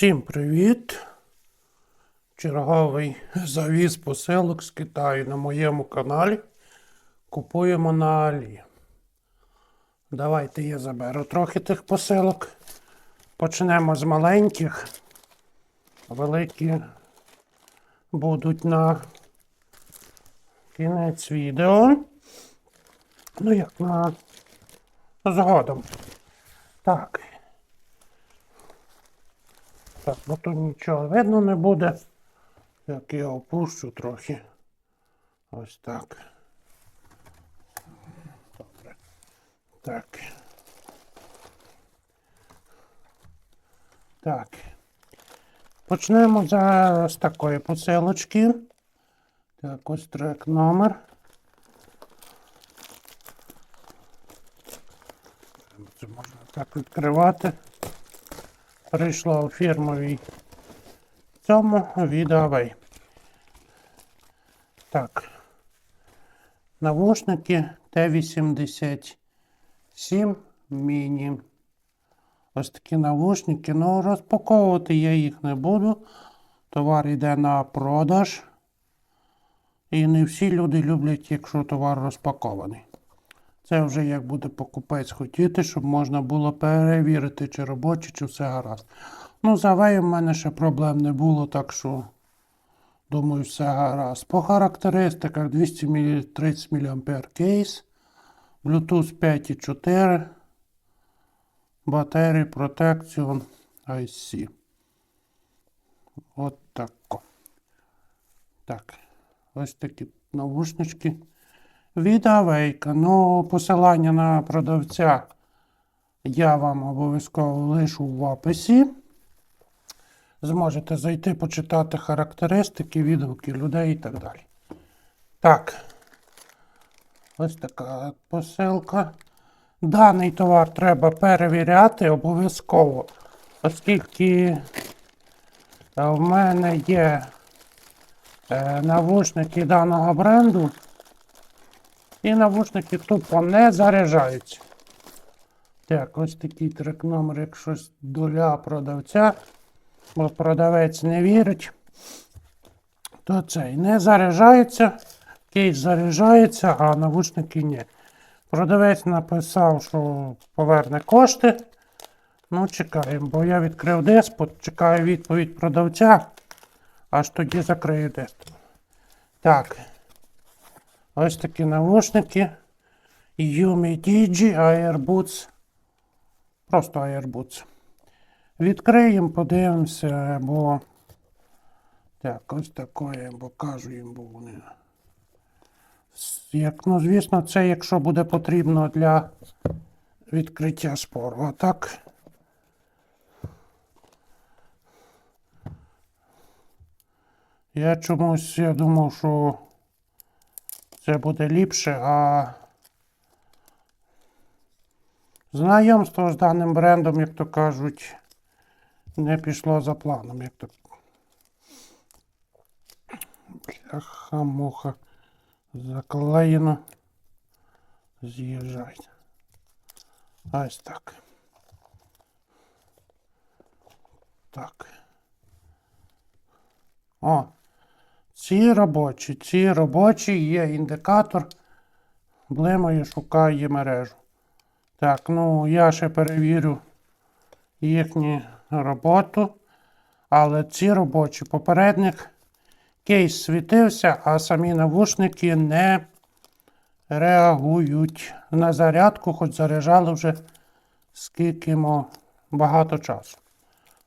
Всім привіт! Черговий завіз посилок з Китаю на моєму каналі. Купуємо на Алі. Давайте я заберу трохи тих посилок. Почнемо з маленьких. Великі будуть на кінець відео. Ну як на згодом. Так. Так, бо тут нічого видно не буде. Як я опущу трохи. Ось так. Добре. Так. Так. Почнемо за з такої посилочки. Так, ось трек номер. Це можна так відкривати прийшла у фірмовій цьому від. Так. Навушники Т-87 міні. Ось такі навушники. Ну, розпаковувати я їх не буду. Товар йде на продаж. І не всі люди люблять, якщо товар розпакований. Це вже як буде покупець хотіти, щоб можна було перевірити, чи робочі, чи все гаразд. Ну, з Авеєм в мене ще проблем не було, так що думаю, все гаразд. По характеристиках 230 мА кейс, Bluetooth 5.4, батарії Protection IC. От тако. Так, ось такі навушнички від Авейка. Ну, посилання на продавця я вам обов'язково лишу в описі. Зможете зайти почитати характеристики, відгуки людей і так далі. Так. Ось така посилка. Даний товар треба перевіряти обов'язково, оскільки е, в мене є е, навушники даного бренду. І навушники тупо не заряджаються. Так, ось такий трек номер, як доля продавця, бо продавець не вірить, то цей не заряджається, кейс заряджається, а навушники ні. Продавець написав, що поверне кошти. Ну, чекаємо, бо я відкрив деспот, чекаю відповідь продавця, аж тоді закрию деспот. Так. Ось такі навушники. Yumi Digi Airbuds. Просто Airbuds. Відкриємо, подивимося, бо. Так, ось такое, бо кажу їм, бо вони. Як, ну, звісно, це якщо буде потрібно для відкриття спору. А так. Я чомусь я думав, що це буде ліпше, а знайомство з даним брендом, як то кажуть, не пішло за планом, як то. Бляха муха заклеєно. З'їжджай. Ось так. Так. О, ці робочі, ці робочі є індикатор. Блимає, шукає мережу. Так, ну я ще перевірю їхню роботу. Але ці робочі попередник кейс світився, а самі навушники не реагують на зарядку, хоч заряджали вже скільки багато часу.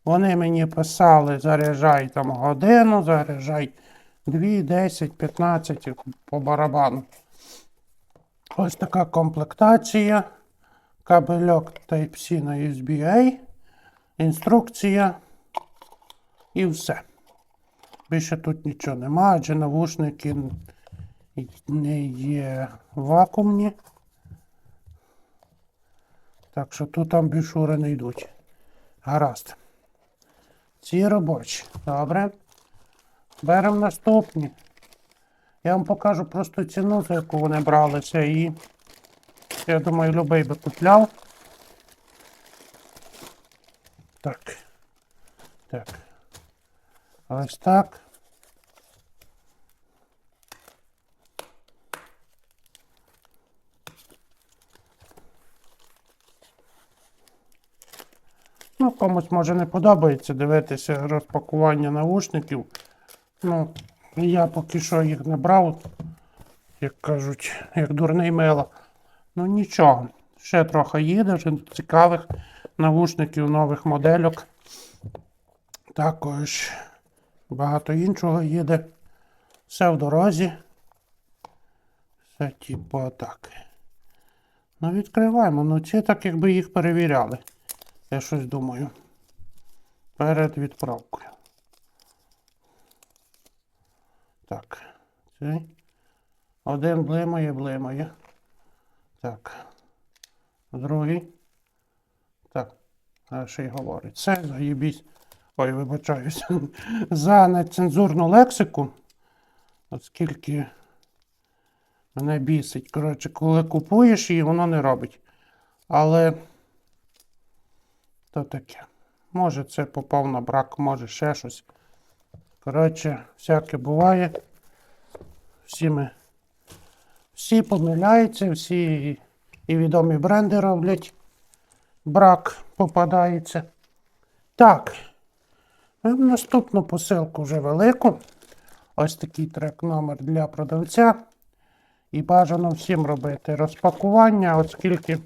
Вони мені писали, заряджай там годину, заряджай 2, 10, 15 по барабану. Ось така комплектація. Кабельок Type-C на USB-A, інструкція і все. Більше тут нічого нема, адже навушники не є вакуумні. Так що тут там амбішури не йдуть. Гаразд. Ці робочі. Добре. Беремо наступні. Я вам покажу просто ціну, за яку вони бралися, і я думаю, любий би купляв. Так. Так. Ось так. Ну, комусь може не подобається дивитися розпакування наушників. Ну, я поки що їх не брав, як кажуть, як дурний мило. Ну нічого, ще трохи їде, вже цікавих навушників, нових модельок. Також багато іншого їде. Все в дорозі. Все типу так. Ну, відкриваємо. Ну, ці так якби їх перевіряли. Я щось думаю. Перед відправкою. Так. Цей. Один блимає, блимає. Так. Другий. Так. А ще й говорить. Це заїбісь. Ой, вибачаюся. За нецензурну лексику. Оскільки мене бісить. Коротше, коли купуєш її, воно не робить. Але то таке. Може, це попав на брак, може ще щось. Коротше, всяке буває. Всі ми. Всі помиляються, всі і відомі бренди роблять. Брак попадається. Так. Наступну посилку вже велику. Ось такий трек номер для продавця. І бажано всім робити розпакування, оскільки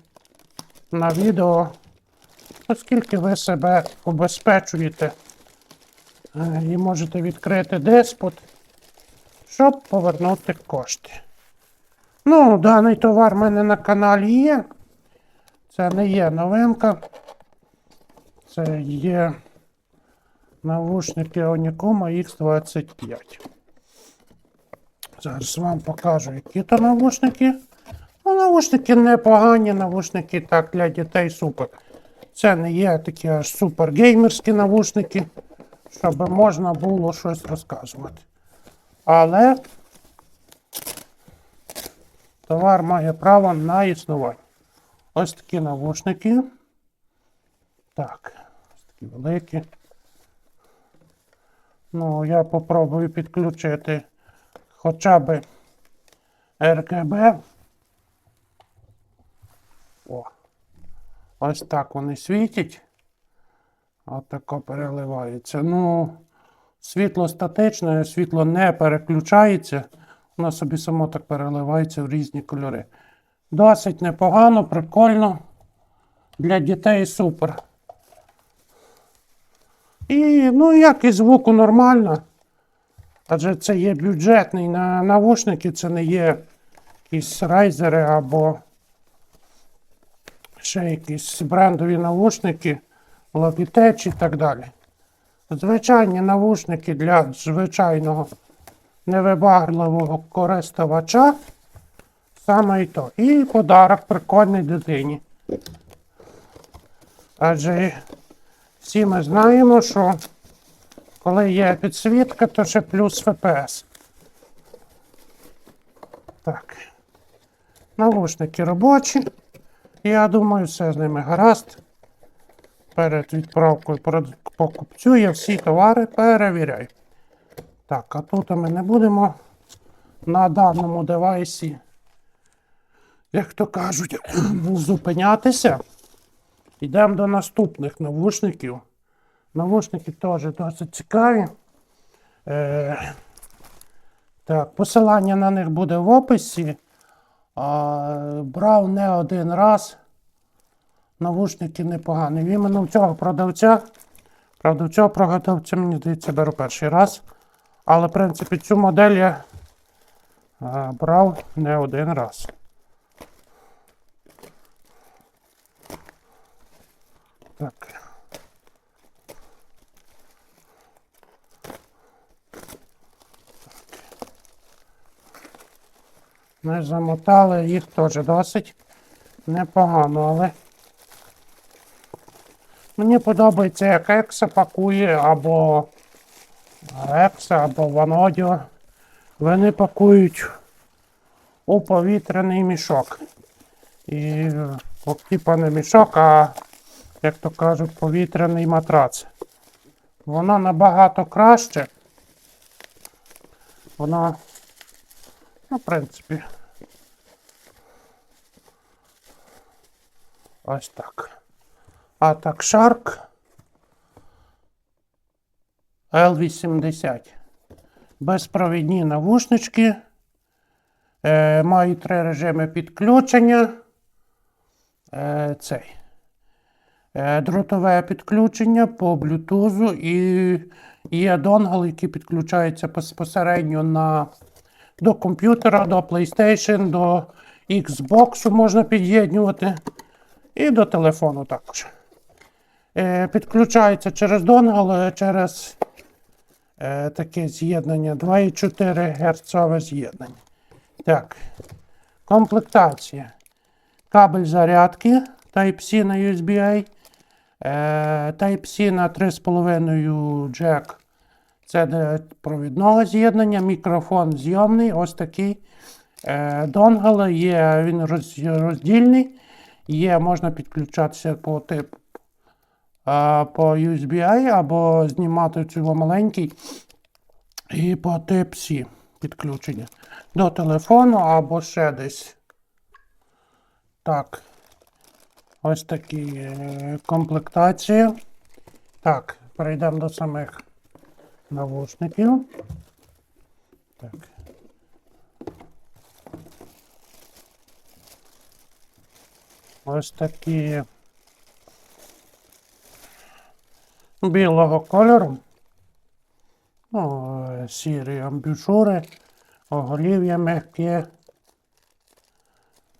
на відео, оскільки ви себе убезпечуєте е, і можете відкрити деспот, щоб повернути кошти. Ну, даний товар в мене на каналі є. Це не є новинка. Це є навушники Onicoma X25. Зараз вам покажу, які то навушники. Ну, навушники непогані, навушники так для дітей супер. Це не є такі аж супер геймерські навушники, щоб можна було щось розказувати. Але товар має право на існування. Ось такі навушники. Так, ось такі великі. Ну, я попробую підключити хоча б РКБ. О. Ось так вони світять. Отако переливається. Ну, світло статичне, світло не переключається. Воно собі само так переливається в різні кольори. Досить непогано, прикольно. Для дітей супер. І, ну, якість звуку нормальна. Адже це є бюджетний на навушники, це не є якісь райзери або ще якісь брендові навушники, Logitech і так далі. Звичайні навушники для звичайного невибагливого користувача. Саме і то. І подарок прикольний дитині. Адже всі ми знаємо, що коли є підсвітка, то ще плюс FPS. Так. Навушники робочі. Я думаю, все з ними гаразд. Перед відправкою покупцю я всі товари перевіряю. Так, а тут ми не будемо на даному девайсі, як то кажуть, зупинятися. Йдемо до наступних навушників. Навушники теж досить цікаві. Е, так, посилання на них буде в описі. Брав не один раз. Навушники непогані. Іменно в цього продавця. Правда, в цього продавця, мені здається, беру перший раз. Але, в принципі, цю модель я брав не один раз. Так. Ми замотали їх теж досить непогано, але мені подобається, як Екса пакує або Екса, або Ванодіо. Вони пакують у повітряний мішок. І типа не мішок, а, як то кажуть, повітряний матрац. Воно набагато краще. Воно, ну, в принципі. Ось так. А так Shark L80. Безпровідні навушнички. Е, мають три режими підключення. Е, цей. Е, дротове підключення по Bluetooth і є донгл, який підключається безпосередньо на, до комп'ютера, до PlayStation, до Xbox можна під'єднувати. І до телефону також. Е, підключається через донгл, через е, таке з'єднання 2,4 Гц з'єднання. Так. Комплектація. Кабель зарядки Type-C на USB-A. Е, Type-C на 3,5 джек. Це для провідного з'єднання. Мікрофон зйомний. Ось такий. Донгл є, він роз- роздільний. Є, можна підключатися по типу по USB-A або знімати цього маленький і по Type-C підключення до телефону або ще десь. Так. Ось такі е, комплектації. Так, перейдемо до самих навушників. Так. Ось такі білого кольору. Е, сірі амбушури, оголів'я м'яке.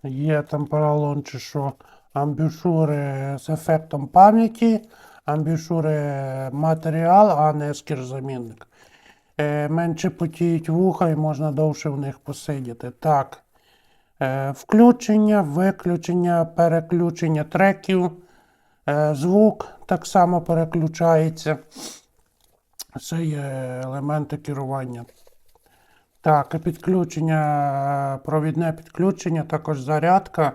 Є там поролон чи що амбушури з ефектом пам'яті, амбушури матеріал, а не скірзамінник. Е, менше потіють вуха і можна довше в них посидіти. Так. Е, включення, виключення, переключення треків, звук так само переключається. Це є елементи керування. Так, підключення, провідне підключення, також зарядка,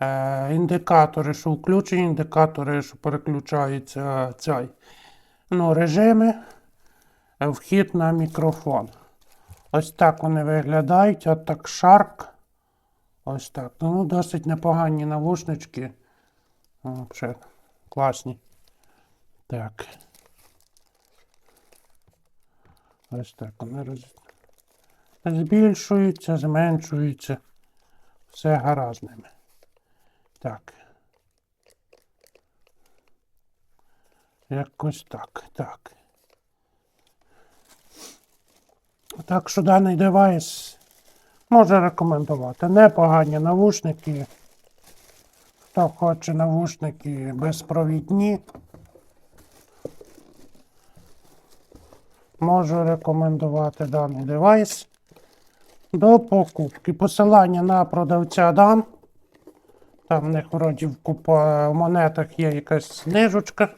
е, індикатори, що включені, індикатори, що переключаються цей, ну, режими, е, вхід на мікрофон. Ось так вони виглядають, от так Shark. Ось так. Ну, досить непогані навушнички. Ще класні. Так. Ось так вони роз... збільшуються, зменшуються. Все гаразд. Так. Якось так. Так. Так що даний девайс можу рекомендувати. Непогані навушники. Хто хоче навушники безпровідні. Можу рекомендувати даний девайс до покупки. Посилання на продавця дам. Там в них вроді в, купа, монетах є якась знижечка.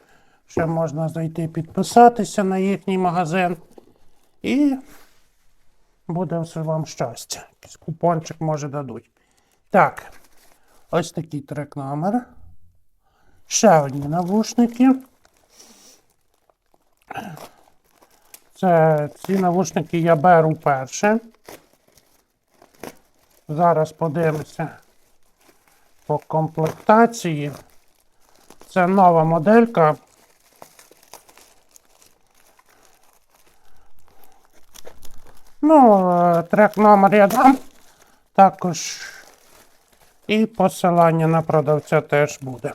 Ще можна зайти підписатися на їхній магазин. І буде все вам щастя. Якийсь купончик може дадуть. Так, ось такий трек номер. Ще одні навушники. Це ці навушники я беру перше. Зараз подивимося по комплектації. Це нова моделька. Ну, е, трек номер я дам. Також і посилання на продавця теж буде.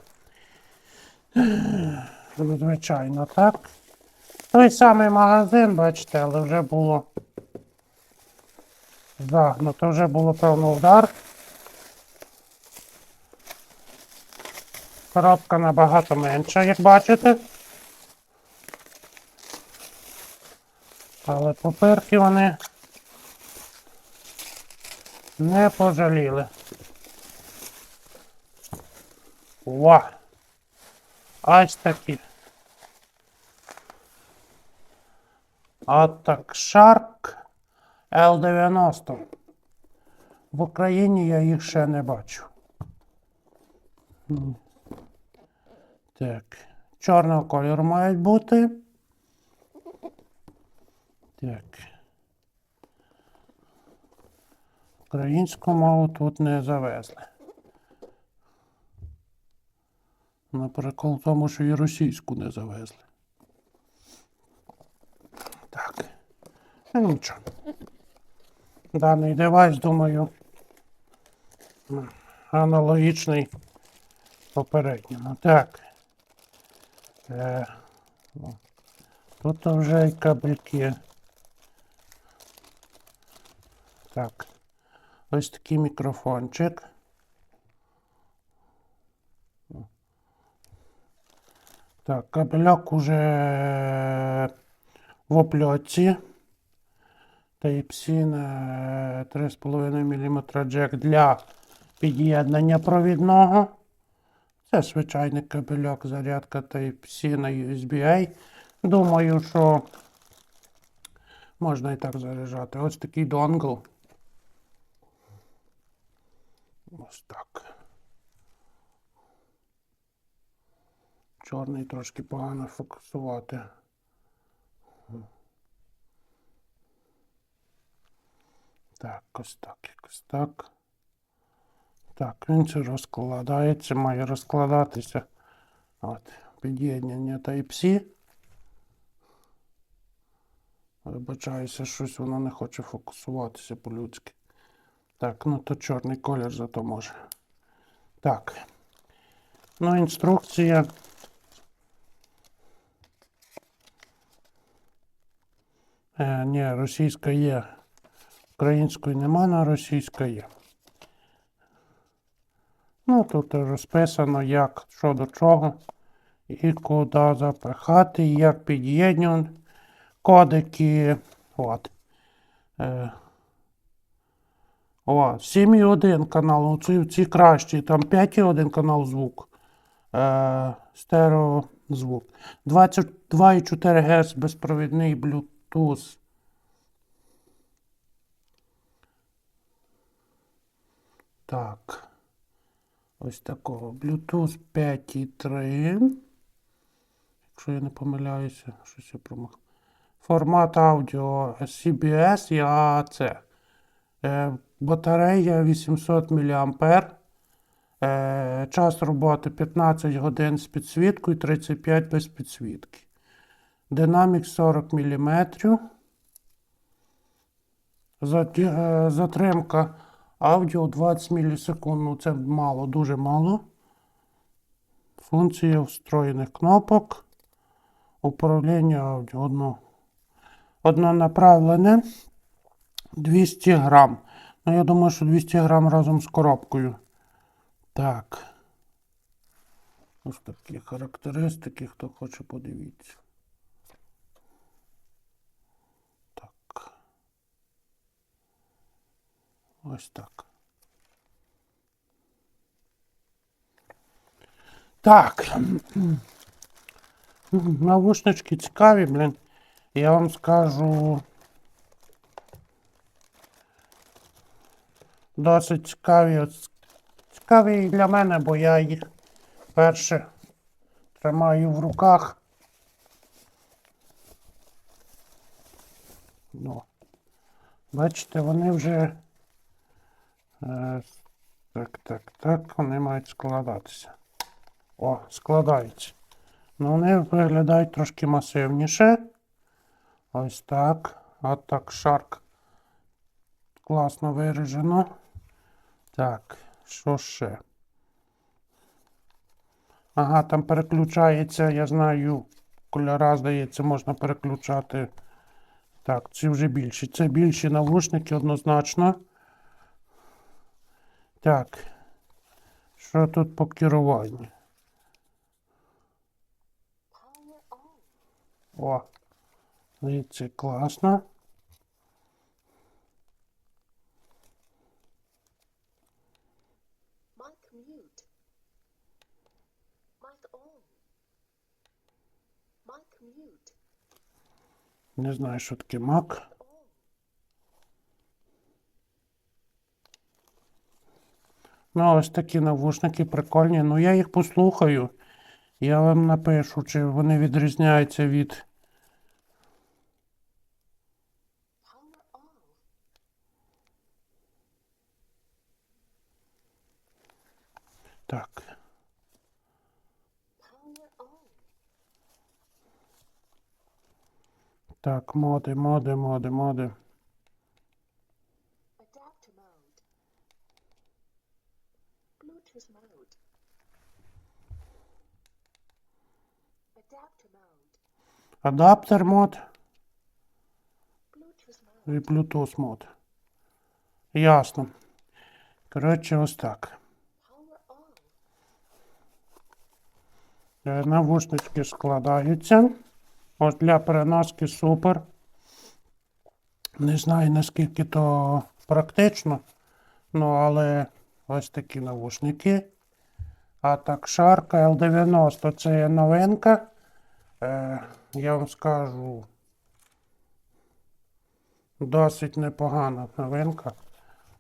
Звичайно, так. Той самий магазин, бачите, але вже було загнуто, вже було певно удар. Коробка набагато менша, як бачите. Але папирки вони не пожаліли. Ва! Ось такі. Атак Shark L90. В Україні я їх ще не бачу. Так. Чорного кольору мають бути. Так. Українську мову тут не завезли. На прикол в тому, що і російську не завезли. Так. Ну нічого. Даний девайс, думаю, аналогічний попередньому. Так. Е, ну, тут вже й кабельки. Так. Ось такий мікрофончик. Так, кабельок уже в опльотці. Type-C на 3,5 мм джек для під'єднання провідного. Це звичайний кабельок, зарядка Type-C на USB-A. Думаю, що можна і так заряджати. Ось такий донгл. Ось так. Чорний трошки погано фокусувати. Так, ось так, якось так. Так, він це розкладається, має розкладатися. От, під'єднання Type-C. Вибачаюся, щось воно не хоче фокусуватися по-людськи. Так, ну то чорний колір зато може. Так. Ну, інструкція. Е, ні, російська є. Української нема, але російська є. Ну, тут розписано, як, що до чого, і куди запихати, як під'єднювати. Кодики. От. Е, о, 7,1 канал, оці, ці кращі, там 5,1 канал звук. Е, Стереозвук. 22,4 Гц безпровідний Bluetooth. Так. Ось такого. Bluetooth 5,3. Якщо я не помиляюся, щось я промах. Формат аудіо CBS і AAC. Е, батарея 800 мА. Е, час роботи 15 годин з підсвіткою, 35 без підсвітки. Динамік 40 мм. Затримка аудіо 20 мілісекунд. Ну, це мало, дуже мало. Функція встроєних кнопок. Управління аудіо. Одно, однонаправлене. 200 грам. Ну, я думаю, що 200 грам разом з коробкою. Так. Ось такі характеристики, хто хоче подивіться. Так. Ось так. Так. Навушнички цікаві, блін. Я вам скажу. Досить цікаві. Цікаві для мене, бо я їх перше тримаю в руках. Ну, бачите, вони вже. Е, так, так, так, вони мають складатися. О, складаються. Ну, вони виглядають трошки масивніше. Ось так. От так шарк. Класно виражено. Так, що ще? Ага, там переключається, я знаю, кольора, здається, можна переключати. Так, ці вже більші. Це більші навушники однозначно. Так. Що тут по керуванню? О, дивіться, класно. Не знаю, що таке Mac. Ну, ось такі навушники прикольні. Ну я їх послухаю. Я вам напишу, чи вони відрізняються від. Так. Так, моди, моди, моди, моди. Адаптер мод і Bluetooth мод. Ясно. Коротше, ось так. Е, Навушнички складаються. Ось для переноски супер. Не знаю наскільки то практично. Ну, але ось такі навушники. А так, Шарка L90 це є новинка. Е, я вам скажу. Досить непогана новинка.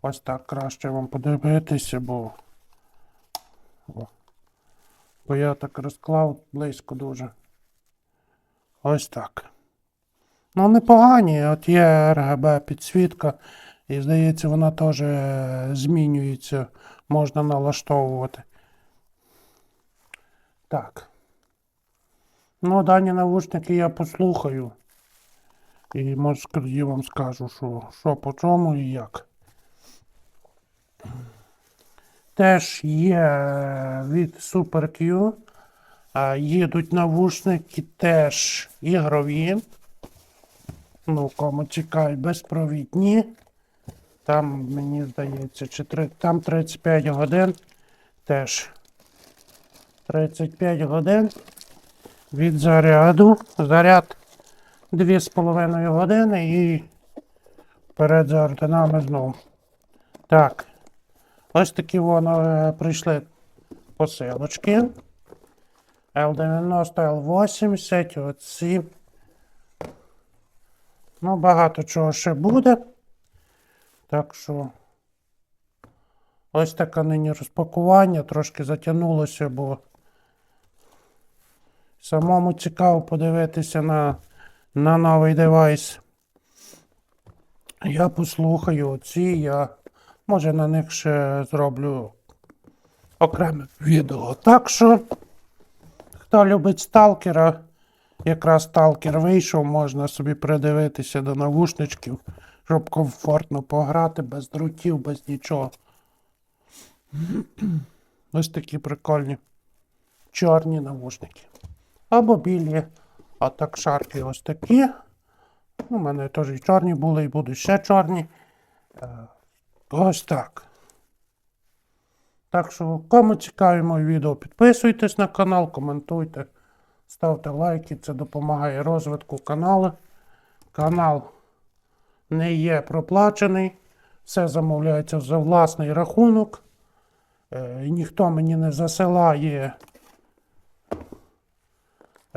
Ось так краще вам подивитися, бо. Бо я так розклав близько дуже. Ось так. Ну, непогані. От є RGB підсвітка. І здається, вона теж е, змінюється. Можна налаштовувати. Так. Ну, дані навушники я послухаю. І може вам скажу, що, що по чому і як. Теж є е, від SuperQ. А, Їдуть навушники теж ігрові. Ну, кому цікаві, безпровідні. Там, мені здається, чи там 35 годин. Теж 35 годин від заряду. Заряд 2,5 години і перед за орденами знову. Так. Ось такі воно е, прийшли посилочки. L90, L80, оці. Ну, багато чого ще буде. Так що ось таке нині розпакування. Трошки затягнулося, бо самому цікаво подивитися на, на новий девайс. Я послухаю оці, я може на них ще зроблю окреме відео. Так що. Хто любить сталкера, якраз сталкер вийшов, можна собі придивитися до навушничків, щоб комфортно пограти без друтів, без нічого. Ось такі прикольні чорні навушники. Або білі, а так шарки ось такі. У мене теж і чорні були, і будуть ще чорні. Е, Ось так. Так що, кому цікаві мої відео, підписуйтесь на канал, коментуйте, ставте лайки, це допомагає розвитку каналу. Канал не є проплачений, все замовляється за власний рахунок. Е, ніхто мені не засилає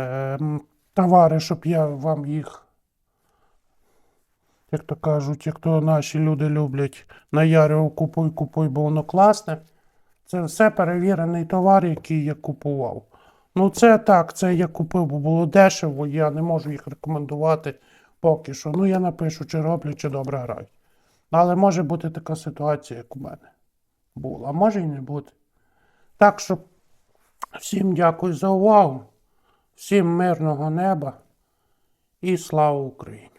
е, товари, щоб я вам їх, як то кажуть, як то наші люди люблять, наярював купуй, купуй, бо воно класне. Це все перевірений товар, який я купував. Ну, це так, це я купив, бо було дешево, я не можу їх рекомендувати поки що. Ну, я напишу, чи роблять, чи добре грають. Але може бути така ситуація, як у мене була, а може і не бути. Так що всім дякую за увагу, всім мирного неба і слава Україні!